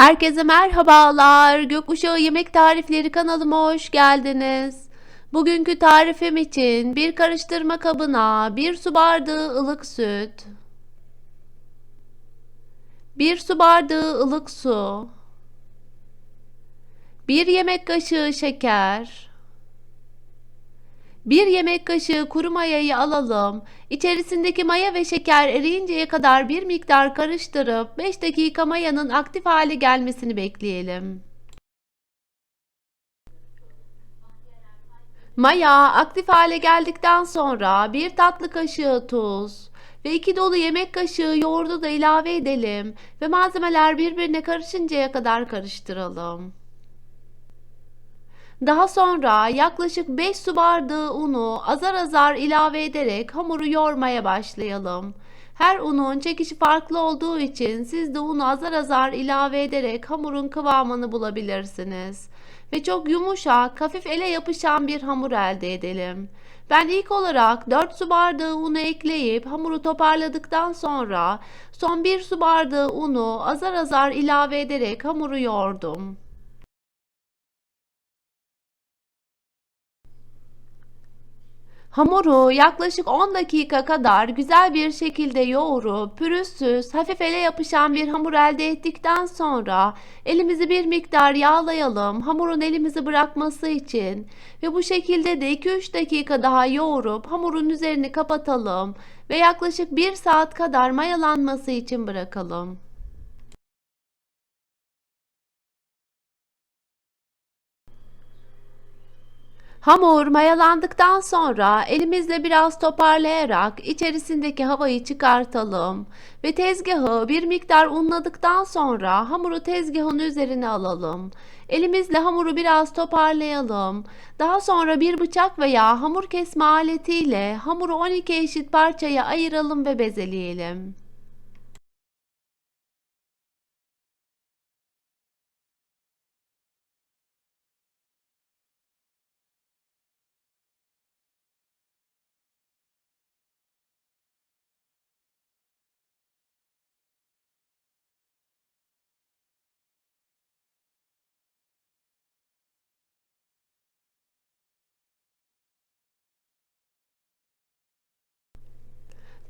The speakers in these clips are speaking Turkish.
Herkese merhabalar. Gökkuşağı Yemek Tarifleri kanalıma hoş geldiniz. Bugünkü tarifim için bir karıştırma kabına bir su bardağı ılık süt, bir su bardağı ılık su, bir yemek kaşığı şeker, bir yemek kaşığı kuru mayayı alalım. İçerisindeki maya ve şeker eriyinceye kadar bir miktar karıştırıp 5 dakika mayanın aktif hale gelmesini bekleyelim. Maya aktif hale geldikten sonra bir tatlı kaşığı tuz ve 2 dolu yemek kaşığı yoğurdu da ilave edelim ve malzemeler birbirine karışıncaya kadar karıştıralım. Daha sonra yaklaşık 5 su bardağı unu azar azar ilave ederek hamuru yoğurmaya başlayalım. Her unun çekişi farklı olduğu için siz de unu azar azar ilave ederek hamurun kıvamını bulabilirsiniz. Ve çok yumuşak, hafif ele yapışan bir hamur elde edelim. Ben ilk olarak 4 su bardağı unu ekleyip hamuru toparladıktan sonra son 1 su bardağı unu azar azar ilave ederek hamuru yoğurdum. Hamuru yaklaşık 10 dakika kadar güzel bir şekilde yoğurup pürüzsüz, hafif ele yapışan bir hamur elde ettikten sonra elimizi bir miktar yağlayalım hamurun elimizi bırakması için ve bu şekilde de 2-3 dakika daha yoğurup hamurun üzerini kapatalım ve yaklaşık 1 saat kadar mayalanması için bırakalım. Hamur mayalandıktan sonra elimizle biraz toparlayarak içerisindeki havayı çıkartalım ve tezgahı bir miktar unladıktan sonra hamuru tezgahın üzerine alalım. Elimizle hamuru biraz toparlayalım. Daha sonra bir bıçak veya hamur kesme aletiyle hamuru 12 eşit parçaya ayıralım ve bezeleyelim.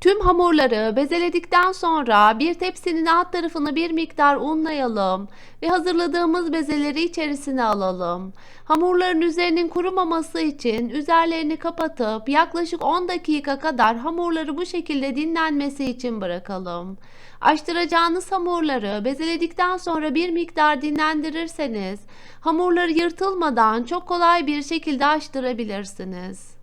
Tüm hamurları bezeledikten sonra bir tepsinin alt tarafını bir miktar unlayalım ve hazırladığımız bezeleri içerisine alalım. Hamurların üzerinin kurumaması için üzerlerini kapatıp yaklaşık 10 dakika kadar hamurları bu şekilde dinlenmesi için bırakalım. Açtıracağınız hamurları bezeledikten sonra bir miktar dinlendirirseniz hamurları yırtılmadan çok kolay bir şekilde açtırabilirsiniz.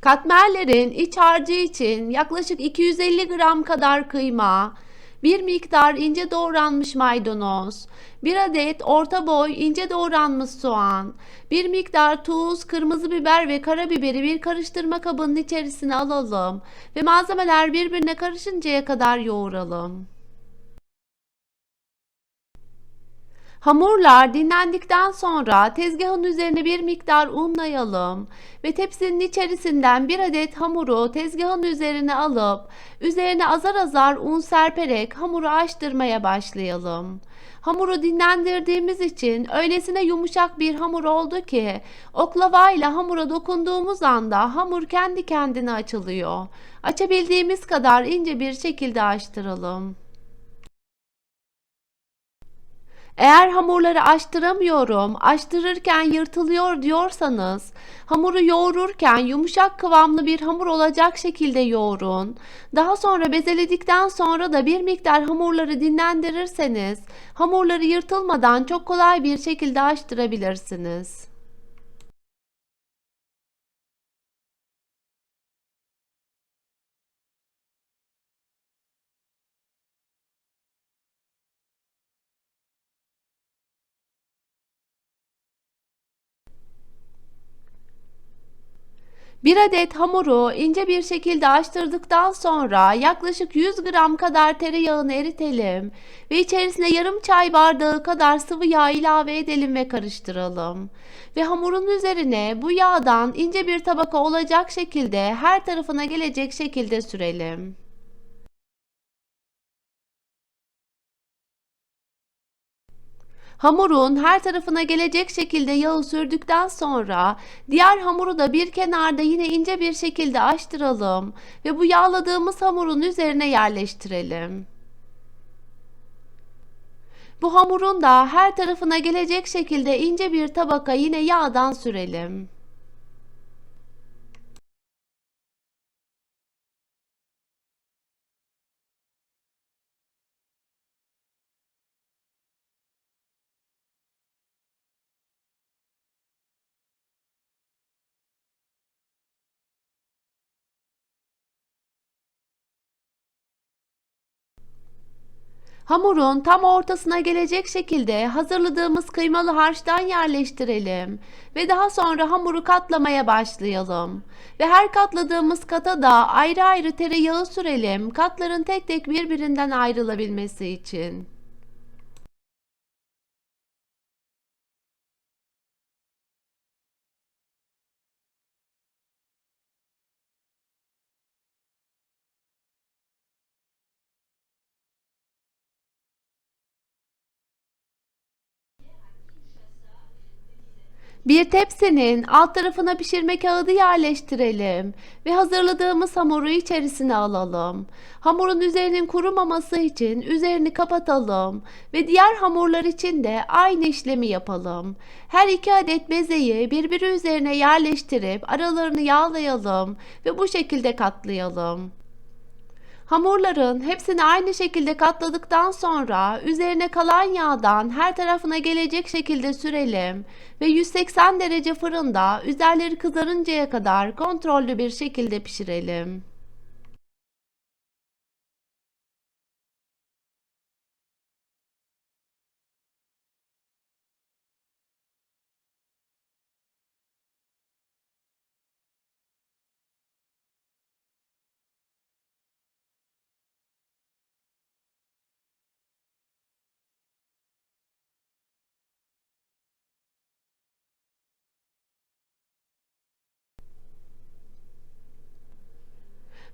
Katmerlerin iç harcı için yaklaşık 250 gram kadar kıyma, bir miktar ince doğranmış maydanoz, bir adet orta boy ince doğranmış soğan, bir miktar tuz, kırmızı biber ve karabiberi bir karıştırma kabının içerisine alalım ve malzemeler birbirine karışıncaya kadar yoğuralım. Hamurlar dinlendikten sonra tezgahın üzerine bir miktar unlayalım ve tepsinin içerisinden bir adet hamuru tezgahın üzerine alıp üzerine azar azar un serperek hamuru açtırmaya başlayalım. Hamuru dinlendirdiğimiz için öylesine yumuşak bir hamur oldu ki oklavayla hamura dokunduğumuz anda hamur kendi kendine açılıyor. Açabildiğimiz kadar ince bir şekilde açtıralım. Eğer hamurları açtıramıyorum, açtırırken yırtılıyor diyorsanız, hamuru yoğururken yumuşak kıvamlı bir hamur olacak şekilde yoğurun. Daha sonra bezeledikten sonra da bir miktar hamurları dinlendirirseniz, hamurları yırtılmadan çok kolay bir şekilde açtırabilirsiniz. Bir adet hamuru ince bir şekilde açtırdıktan sonra yaklaşık 100 gram kadar tereyağını eritelim ve içerisine yarım çay bardağı kadar sıvı yağ ilave edelim ve karıştıralım. Ve hamurun üzerine bu yağdan ince bir tabaka olacak şekilde her tarafına gelecek şekilde sürelim. Hamurun her tarafına gelecek şekilde yağı sürdükten sonra diğer hamuru da bir kenarda yine ince bir şekilde açtıralım ve bu yağladığımız hamurun üzerine yerleştirelim. Bu hamurun da her tarafına gelecek şekilde ince bir tabaka yine yağdan sürelim. Hamurun tam ortasına gelecek şekilde hazırladığımız kıymalı harçtan yerleştirelim ve daha sonra hamuru katlamaya başlayalım. Ve her katladığımız kata da ayrı ayrı tereyağı sürelim katların tek tek birbirinden ayrılabilmesi için. Bir tepsinin alt tarafına pişirme kağıdı yerleştirelim ve hazırladığımız hamuru içerisine alalım. Hamurun üzerinin kurumaması için üzerini kapatalım ve diğer hamurlar için de aynı işlemi yapalım. Her iki adet bezeyi birbiri üzerine yerleştirip aralarını yağlayalım ve bu şekilde katlayalım. Hamurların hepsini aynı şekilde katladıktan sonra üzerine kalan yağdan her tarafına gelecek şekilde sürelim ve 180 derece fırında üzerleri kızarıncaya kadar kontrollü bir şekilde pişirelim.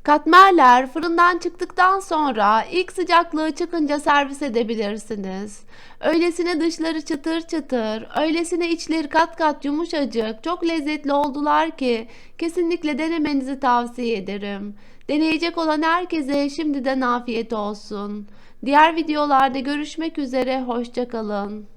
Katmerler fırından çıktıktan sonra ilk sıcaklığı çıkınca servis edebilirsiniz. Öylesine dışları çıtır çıtır, öylesine içleri kat kat yumuşacık, çok lezzetli oldular ki kesinlikle denemenizi tavsiye ederim. Deneyecek olan herkese şimdiden afiyet olsun. Diğer videolarda görüşmek üzere, hoşçakalın.